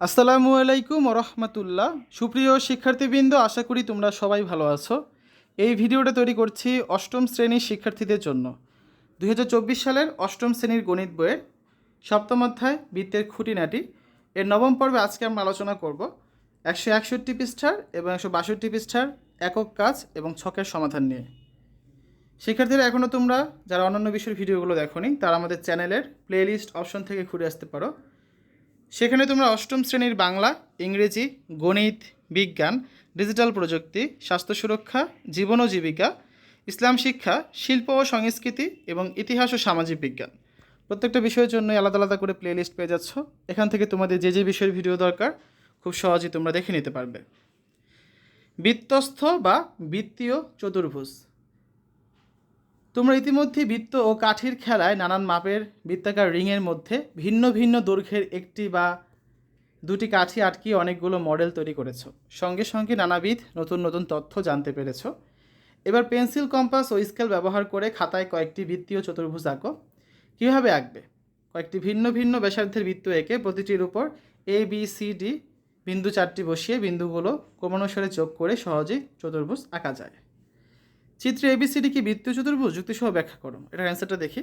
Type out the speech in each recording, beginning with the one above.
আসসালামু আলাইকুম রহমতুল্লাহ সুপ্রিয় শিক্ষার্থীবৃন্দ, আশা করি তোমরা সবাই ভালো আছো। এই ভিডিওটা তৈরি করছি অষ্টম শ্রেণির শিক্ষার্থীদের জন্য। দু হাজার চব্বিশ সালের অষ্টম শ্রেণির গণিত বইয়ের সপ্তম অধ্যায়, বৃত্তের খুঁটিনাটি। এর নবম পর্বে আজকে আমরা আলোচনা করব একশো একষট্টি পৃষ্ঠার এবং একশো বাষট্টি পৃষ্ঠার একক কাজ এবং ছকের সমাধান নিয়ে। শিক্ষার্থীরা এখনও তোমরা যারা অন্যান্য বিষয়ের ভিডিওগুলো দেখোনি, তারা আমাদের চ্যানেলের প্লেলিস্ট অপশন থেকে ঘুরে আসতে পারো। সেখানে তোমরা অষ্টম শ্রেণির বাংলা, ইংরেজি, গণিত, বিজ্ঞান, ডিজিটাল প্রযুক্তি, স্বাস্থ্য সুরক্ষা, জীবন ও জীবিকা, ইসলাম শিক্ষা, শিল্প ও সংস্কৃতি এবং ইতিহাস ও সামাজিক বিজ্ঞান। প্রত্যেকটা বিষয়ের জন্য আলাদা আলাদা করে প্লেলিস্ট পেয়ে যাচ্ছ। এখান থেকে তোমাদের যে যে বিষয়ের ভিডিও দরকার, খুব সহজেই তোমরা দেখে নিতে পারবে। বৃত্তস্থ বা বৃত্তীয় চতুর্ভুজ। তোমরা ইতিমধ্যে বৃত্ত ও কাঠির খেলায় নানান মাপের বৃত্তাকার রিংয়ের মধ্যে ভিন্ন ভিন্ন দৈর্ঘ্যের একটি বা দুটি কাঠি আটকিয়ে অনেকগুলো মডেল তৈরি করেছ। সঙ্গে সঙ্গে নানাবিধ নতুন নতুন তথ্য জানতে পেরেছ। এবার পেন্সিল, কম্পাস ও স্কেল ব্যবহার করে খাতায় কয়েকটি বৃত্তীয় চতুর্ভুজ আঁকো। কীভাবে আঁকবে? কয়েকটি ভিন্ন ভিন্ন ব্যাসার্ধের বৃত্ত এঁকে প্রতিটির উপর এ বি সি ডি বিন্দু চারটি বসিয়ে বিন্দুগুলো ক্রমানুসারে যোগ করে সহজেই চতুর্ভুজ আঁকা যায়। চিত্রে এবিসিডি কি বৃত্তীয় চতুর্ভুজ? যুক্তিসহ ব্যাখ্যা করো এটার অ্যান্সারটা দেখি।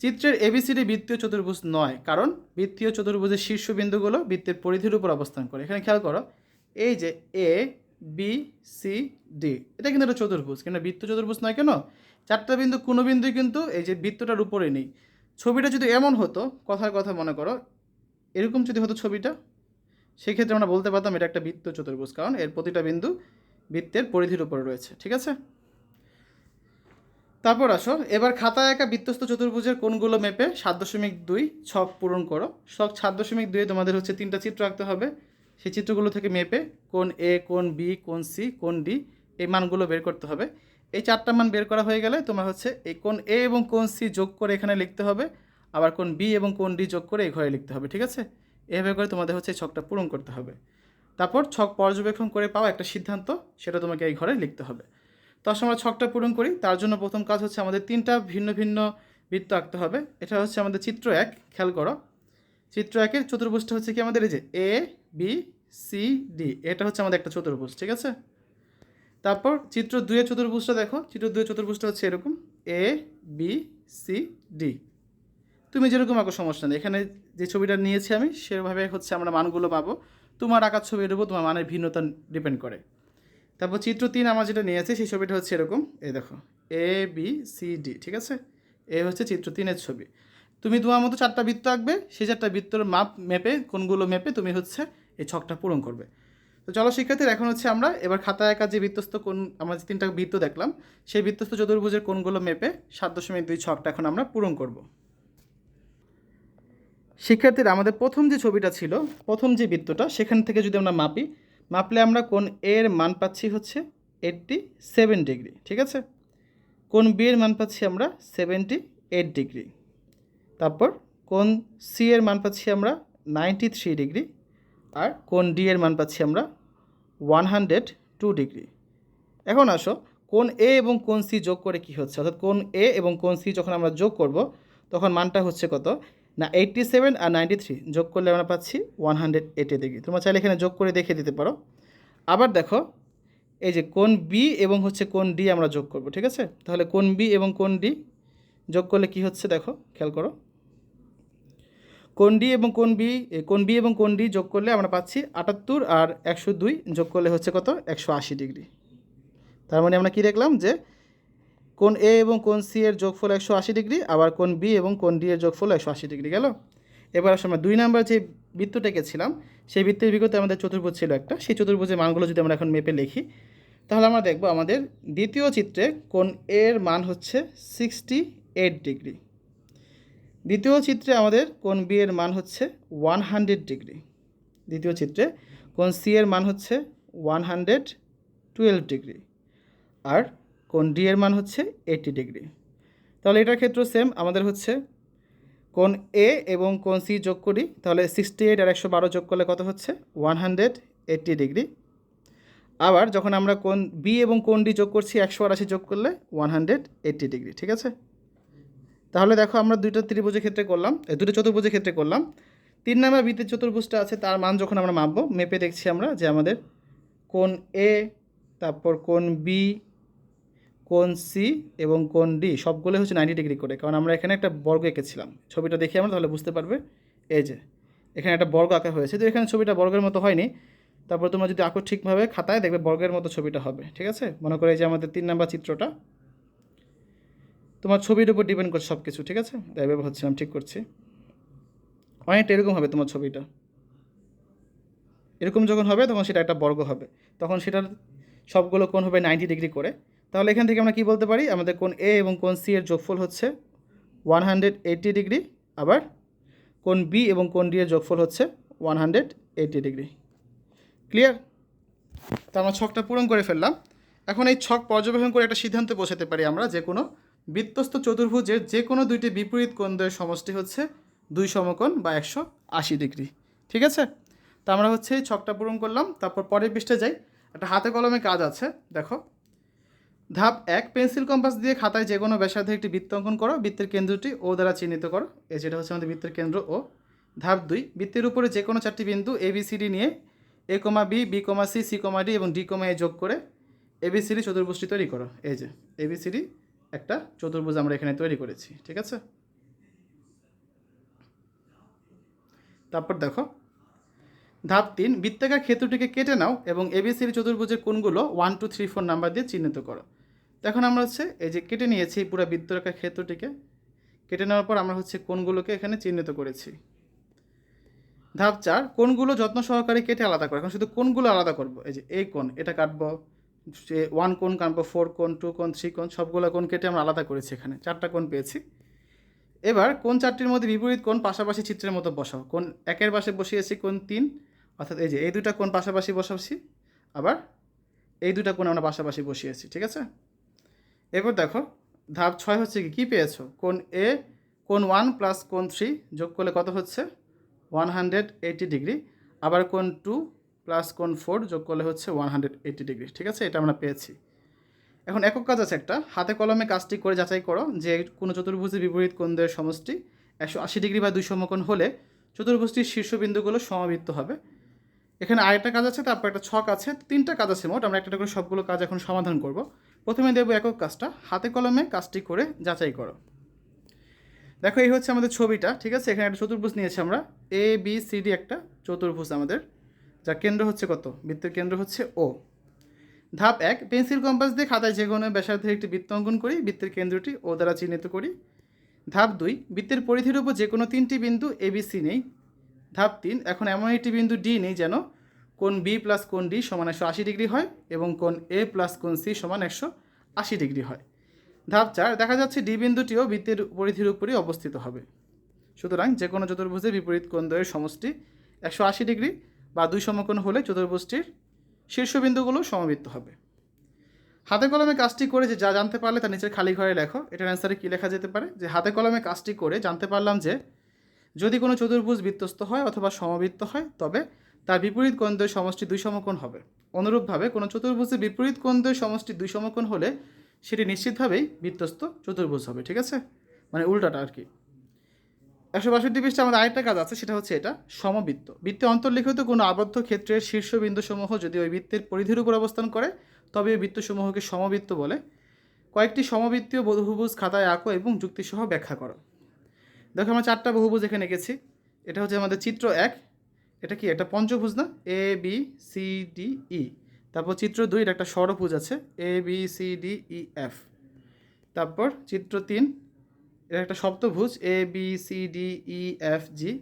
চিত্রের এবিসিডি বৃত্তীয় চতুর্ভুজ নয়, কারণ বৃত্তীয় চতুর্ভুজের শীর্ষবিন্দুগুলো বৃত্তের পরিধির উপর অবস্থান করে। এখানে খেয়াল করো, এই যে এ বি সি ডি এটা কিন্তু একটা চতুর্ভুজ। কিন্তু বৃত্ত চতুর্ভুজ নয় কেন? চারটা বিন্দু, কোনো বিন্দুই কিন্তু এই যে বৃত্তটার উপরে নেই। ছবিটা যদি এমন হতো কথার কথা মনে করো, এরকম যদি হতো ছবিটা, সেক্ষেত্রে আমরা বলতে পারতাম এটা একটা বৃত্ত চতুর্ভুজ। কারণ এর প্রতিটা বিন্দু বৃত্তের পরিধির উপরে রয়েছে, ঠিক আছে? তারপর আসো, এবার খাতায় একা বৃত্তস্থ চতুর্ভুজের কোনগুলো মেপে সাত দশমিক দুই ছক পূরণ করো। ছক সাত দশমিক দুয়ে তোমাদের হচ্ছে তিনটা চিত্র আঁকতে হবে। সেই চিত্রগুলো থেকে মেপে কোন এ কোন বি কোন সি কোন ডি এই মানগুলো বের করতে হবে। এই চারটা মান বের করা হয়ে গেলে তোমার হচ্ছে এই কোন এ এবং কোন সি যোগ করে এখানে লিখতে হবে। আবার কোন বি এবং কোন ডি যোগ করে এই ঘরে লিখতে হবে, ঠিক আছে? এভাবে করে তোমাদের হচ্ছে এই ছকটা পূরণ করতে হবে। তারপর ছক পর্যবেক্ষণ করে পাওয়া একটা সিদ্ধান্ত, সেটা তোমাকে এই ঘরে লিখতে হবে। তো আসলে আমরা ছকটা পূরণ করি। তার জন্য প্রথম কাজ হচ্ছে আমাদের তিনটা ভিন্ন ভিন্ন বৃত্ত আঁকতে হবে। এটা হচ্ছে আমাদের চিত্র এক, খেয়াল করো। চিত্র একের চতুর্ভুজটা হচ্ছে কি আমাদের এই যে এ বি সি ডি এটা হচ্ছে আমাদের একটা চতুর্ভুজ, ঠিক আছে? তারপর চিত্র দুয়ের চতুর্ভুজটা দেখো। চিত্র দুয়ের চতুর্ভুজটা হচ্ছে এরকম। এ বি সি ডি তুমি যেরকম আঁকো সমস্যা নেই। এখানে যে ছবিটা নিয়েছি আমি, সেভাবে হচ্ছে আমরা মানগুলো পাবো। তোমার আঁকার ছবির উপর তোমার মানের ভিন্নতা ডিপেন্ড করে। তারপর চিত্র তিন আমার যেটা নিয়ে আছে, সেই ছবিটা হচ্ছে এরকম। এই দেখো এ বি সি ডি ঠিক আছে? এ হচ্ছে চিত্র তিনের ছবি। তুমি তোমার মতো চারটা বৃত্ত আঁকবে, সেই চারটা বৃত্তর মাপ মেপে কোনগুলো মেপে তুমি হচ্ছে এই ছকটা পূরণ করবে। তো চলো শিক্ষার্থীর, এখন হচ্ছে আমরা এবার খাতায় একা যে বৃত্তস্থ কোন আমরা যে তিনটা বৃত্ত দেখলাম, সেই বৃত্তস্থ চতুর্ভুজের কোনগুলো মেপে সাত দশমিক দুই ছকটা এখন আমরা পূরণ করব। শিক্ষার্থীরা, আমাদের প্রথম যে ছবিটা ছিল, প্রথম যে বৃত্তটা, সেখান থেকে যদি আমরা মাপি, মাপলে আমরা কোন এর মান পাচ্ছি হচ্ছে এইটটি সেভেন ডিগ্রি ঠিক আছে? কোন বি এর মান পাচ্ছি আমরা সেভেন্টি এইট ডিগ্রি তারপর কোন সি এর মান পাচ্ছি আমরা নাইনটি থ্রি ডিগ্রি আর কোন ডি এর মান পাচ্ছি আমরা ওয়ান হান্ড্রেড টু ডিগ্রি এখন আসো, কোন এ এবং কোন সি যোগ করে কি হচ্ছে? অর্থাৎ কোন এ এবং কোন সি যখন আমরা যোগ করব, তখন মানটা হচ্ছে কত? না এইটটি সেভেন আর নাইনটি থ্রি যোগ করলে আমরা পাচ্ছি ওয়ান হান্ড্রেড এইটি ডিগ্রি তোমরা চাইলে এখানে যোগ করে দেখে দিতে পারো। আবার দেখো, এই যে কোন বি এবং হচ্ছে কোন ডি আমরা যোগ করব, ঠিক আছে? তাহলে কোন বি এবং কোন ডি যোগ করলে কি হচ্ছে দেখো, খেয়াল করো। কোন ডি এবং কোন বি কোন বি এবং কোন ডি যোগ করলে আমরা পাচ্ছি আটাত্তর আর একশো দুই যোগ করলে হচ্ছে কত? একশো আশি ডিগ্রি তার মানে আমরা কি দেখলাম যে কোন এ এবং কোন সি এর যোগফল একশো আশি ডিগ্রি, আবার কোন বি এবং কোন ডি এর যোগফল একশো আশি ডিগ্রি গেল। এবার আসলে আমরা দুই নাম্বার যে বৃত্তটা এঁকেছিলাম সেই বৃত্তের বিগতে আমাদের চতুর্ভুজ ছিল একটা। সেই চতুর্ভুজের মানগুলো যদি আমরা এখন মেপে লিখি, তাহলে আমরা দেখব আমাদের দ্বিতীয় চিত্রে কোন এর মান হচ্ছে সিক্সটি এইট ডিগ্রি। দ্বিতীয় চিত্রে আমাদের কোন বি এর মান হচ্ছে ওয়ান হান্ড্রেড ডিগ্রি। দ্বিতীয় চিত্রে কোন সি এর মান হচ্ছে ওয়ান হান্ড্রেড টুয়েলভ ডিগ্রি। আর কোন ডি এর মান হচ্ছে এইটি ডিগ্রি তাহলে এটার ক্ষেত্রেও সেম আমাদের হচ্ছে কোন এ এবং কোন সি যোগ করি, তাহলে সিক্সটি এইট আর একশো বারো যোগ করলে কত হচ্ছে? ওয়ান হান্ড্রেড এইট্টি ডিগ্রি আবার যখন আমরা কোন বি এবং কোন ডি যোগ করছি, একশো আশি যোগ করলে ওয়ান হান্ড্রেড এইট্টি ডিগ্রি ঠিক আছে? তাহলে দেখো আমরা দুইটা ত্রিভুজের ক্ষেত্রে করলাম দুটো চতুর্ভুজের ক্ষেত্রে করলাম। তিন নাম্বার বৃত্তের চতুর্ভুজটা আছে, তার মান যখন আমরা মাপবো, মেপে দেখছি আমরা যে আমাদের কোন এ তারপর কোন বি কোন সি এবং কোন ডি সবগুলো হচ্ছে নাইনটি ডিগ্রি করে কারণ আমরা এখানে একটা বর্গ এঁকেছিলাম। ছবিটা দেখে আমরা তাহলে বুঝতে পারবে। এই যে, এখানে একটা বর্গ আঁকা হয়েছে। তো এখানে ছবিটা বর্গের মতো হয়নি। তারপর তোমরা যদি আঁকো ঠিকভাবে খাতায়, দেখবে বর্গের মতো ছবিটা হবে। ঠিক আছে? মনে করে এই যে আমাদের তিন নাম্বার চিত্রটা। তোমার ছবির উপর ডিপেন্ড করছে সব কিছু ঠিক আছে? তাই এভাবে হচ্ছিলাম ঠিক করছি। অনেকটা এরকম হবে তোমার ছবিটা। এরকম যখন হবে, তখন সেটা একটা বর্গ হবে। তখন সেটার সবগুলো কোণ হবে নাইনটি ডিগ্রি করে তাহলে এখান থেকে আমরা কি বলতে পারি? আমাদের কোন এ এবং কোন সি এর যোগফল হচ্ছে ওয়ান হান্ড্রেড এইটি ডিগ্রি আবার কোন বি এবং কোন ডি এর যোগফল হচ্ছে one hundred eighty degree clear তো আমরা ছকটা পূরণ করে ফেললাম। এখন এই ছক পর্যবেক্ষণ করে একটা সিদ্ধান্তে পৌঁছাতে পারি আমরা যে কোনো বৃত্তস্থ চতুর্ভুজের যে কোনো দুইটি বিপরীত কোণদ্বয়ের সমষ্টি হচ্ছে দুই সমকোণ বা একশো আশি ডিগ্রি ঠিক আছে? তো আমরা হচ্ছে ছকটা পূরণ করলাম। তারপর পরের পৃষ্ঠে যাই। একটা হাতে কলমে কাজ আছে। দেখো। ধাপ এক, পেন্সিল কম্পাস দিয়ে খাতায় যে কোনো ব্যাসার্ধে একটি বৃত্ত অঙ্কন করো, বৃত্তের কেন্দ্রটি ও দ্বারা চিহ্নিত করো। এই যেটা হচ্ছে আমাদের বৃত্তের কেন্দ্র ও। ধাপ দুই, বৃত্তের উপরে যে কোনো চারটি বিন্দু এ বি সি ডি নিয়ে A comma B B comma C C comma D এবং ডি কমা এ যোগ করে এবিসিডি চতুর্ভুজটি তৈরি করো। এই যে এবিসিডি একটা চতুর্ভুজ আমরা এখানে তৈরি করেছি, ঠিক আছে? তারপর দেখো, ধাপ তিন, বৃত্তাকার ক্ষেত্রটিকে কেটে নাও এবং এবিসিডি চতুর্ভুজের কোণগুলো one two three four number দিয়ে চিহ্নিত করো। তো এখন আমরা হচ্ছে এই যে কেটে নিয়েছি পুরো বৃত্তাকার ক্ষেত্রটিকে। কেটে নেওয়ার পর আমরা হচ্ছে কোনগুলোকে এখানে চিহ্নিত করেছি। ধাপ চার কোনগুলো যত্ন সহকারে কেটে আলাদা করো। এখন শুধু কোনগুলো আলাদা করব। এই যে এই কোন এটা কাটবো। ওয়ান কোন কাটবো ফোর কোন টু কোন থ্রি কোন সবগুলো কোন কেটে আমরা আলাদা করেছি এখানে। চারটা কোন পেয়েছি। এবার কোন চারটির মধ্যে বিপরীত কোন পাশাপাশি চিত্রের মতো বসাও। কোন একের পাশে বসিয়েছি কোন তিন, অর্থাৎ এই যে এই দুটা কোন পাশাপাশি বসাচ্ছি। আবার এই দুটা কোন আমরা পাশাপাশি বসিয়েছি, ঠিক আছে? এরপর দেখো, ধাপ ছয় হচ্ছে কি, কী পেয়েছ? কোন এ কোন ওয়ান প্লাস কোন থ্রি যোগ করলে কত হচ্ছে? ওয়ান হান্ড্রেড এইটি ডিগ্রি আবার কোন টু প্লাস কোন ফোর যোগ করলে হচ্ছে ওয়ান হান্ড্রেড এইটি ডিগ্রি ঠিক আছে? এটা আমরা পেয়েছি। এখন একক কাজ আছে একটা। হাতে কলমে কাজটি করে যাচাই করো যে কোনো চতুর্ভুজের বিপরীত কোণদের সমষ্টি একশো আশি ডিগ্রি বা দুই সমকোণ হলে চতুর্ভুজটির শীর্ষবিন্দুগুলো সমাবৃত্ত হবে। এখানে আরেকটা কাজ আছে, তারপর একটা ছক আছে। তিনটা কাজ আছে মোট। আমরা একটা করে সবগুলো কাজ এখন সমাধান করব। প্রথমে দেবো একক কাজটা। হাতে কলমে কাজটি করে যাচাই করো। দেখো, এই হচ্ছে আমাদের ছবিটা, ঠিক আছে? এখানে একটা চতুর্ভুজ নিয়েছি আমরা। এ বি সি ডি একটা চতুর্ভুজ আমাদের, যার কেন্দ্র হচ্ছে কত? বৃত্তের কেন্দ্র হচ্ছে ও ধাপ এক, পেন্সিল কম্পাস দিয়ে খাতায় যে কোনো ব্যাসার্ধের একটি বৃত্ত অঙ্কন করি, বৃত্তের কেন্দ্রটি ও দ্বারা চিহ্নিত করি। ধাপ দুই, বৃত্তের পরিধির উপর যে কোনো তিনটি বিন্দু এ বি সি নেই। ধাপ তিন, এখন এমন একটি বিন্দু ডি নেই যেন কোন বি প্লাস কোন ডি সমান একশো আশি ডিগ্রি হয় এবং কোন এ প্লাস কোন সি সমান একশো আশি ডিগ্রি হয়। ধাপ চার, দেখা যাচ্ছে ডি বিন্দুটিও বৃত্তের পরিধির উপরই অবস্থিত হবে। সুতরাং যে কোনো চতুর্ভুজের বিপরীত কোণদ্বয়ের সমষ্টি একশো আশি ডিগ্রি বা দুই সমকোণ হলে চতুর্ভুজটির শীর্ষবিন্দুগুলো সমবৃত্ত হবে। হাতে কলমে কাজটি করে যে যা জানতে পারলে তার নিচের খালি ঘরে লেখো। এটার অ্যান্সারে কী লেখা যেতে পারে? যে হাতে কলমে কাজটি করে জানতে পারলাম যে যদি কোনো চতুর্ভুজ বৃত্তস্থ হয় অথবা সমবৃত্ত হয়, তবে তার বিপরীত কোণদ্বয় সমষ্টি দুই সমকোণ হবে। অনুরূপভাবে কোনো চতুর্ভুজের বিপরীত কোণদ্বয় সমষ্টি দুই সমকোণ হলে সেটি নিশ্চিতভাবেই বৃত্তস্থ চতুর্ভুজ হবে, ঠিক আছে? মানে উল্টাটা আর কি। একশো বাষট্টি পৃষ্ঠে আমাদের আরেকটা কাজ আছে, সেটা হচ্ছে এটা, সমবৃত্ত। বৃত্তে অন্তর্লিখিত কোনো আবদ্ধ ক্ষেত্রের শীর্ষবিন্দুসমূহ যদি ওই বৃত্তের পরিধির উপর অবস্থান করে, তবে ওই বৃত্তসমূহকে সমবৃত্ত বলে। কয়েকটি সমবৃত্তীয় বহুভুজ খাতায় আঁকো এবং যুক্তিসহ ব্যাখ্যা করো। দেখো আমরা চারটা বহুভুজ এখানে এঁকেছি। এটা হচ্ছে আমাদের চিত্র এক এটা কি? একটা পঞ্চভুজ না? A B C D E তারপর চিত্র দুই, এটা একটা ষড়ভুজ আছে। A B C D E F তারপর চিত্র তিন, এটা একটা সপ্তভুজ। A B C D E F G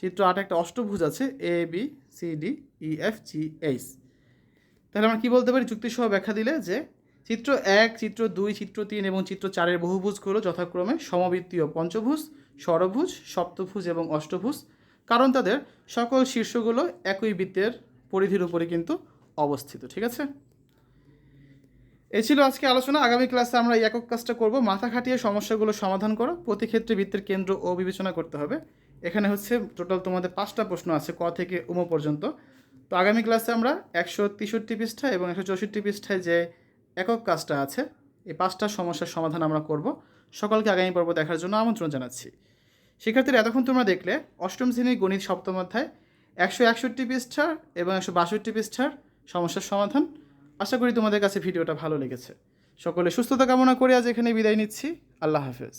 চিত্র আট, একটা অষ্টভুজ আছে। A B C D E F G H তাহলে আমরা কী বলতে পারি? যুক্তিসহ ব্যাখ্যা দিলে যে চিত্র এক, চিত্র দুই, চিত্র তিন এবং চিত্র চারের বহুভুজগুলো যথাক্রমে সমবৃত্তীয় পঞ্চভুজ ষড়ভুজ সপ্তভুজ এবং অষ্টভুজ। কারণ তাদের সকল শীর্ষগুলো একই বৃত্তের পরিধির উপরে কিন্তু অবস্থিত, ঠিক আছে? এই ছিল আজকে আলোচনা। আগামী ক্লাসে আমরা এই একক কাজটা করব। মাথা খাটিয়ে সমস্যাগুলো সমাধান করো। প্রতি ক্ষেত্রে বৃত্তের কেন্দ্র ও বিবেচনা করতে হবে। এখানে হচ্ছে টোটাল তোমাদের পাঁচটা প্রশ্ন আছে, ক থেকে উম পর্যন্ত। তো আগামী ক্লাসে আমরা একশো তেষট্টি পৃষ্ঠা এবং একশো চৌষট্টি পৃষ্ঠায় যে একক কাজটা আছে, এই পাঁচটা সমস্যার সমাধান আমরা করব। সকলকে আগামী পর্ব দেখার জন্য আমন্ত্রণ জানাচ্ছি। শিক্ষার্থীরা, এতক্ষণ তোমরা দেখলে অষ্টম শ্রেণির গণিত সপ্তম অধ্যায়, একশো একষট্টি পৃষ্ঠার এবং একশো বাষট্টি পৃষ্ঠার সমস্যার সমাধান। আশা করি তোমাদের কাছে ভিডিওটা ভালো লেগেছে। সকলে সুস্থতা কামনা করে আজ এখানে বিদায় নিচ্ছি। আল্লাহ হাফেজ।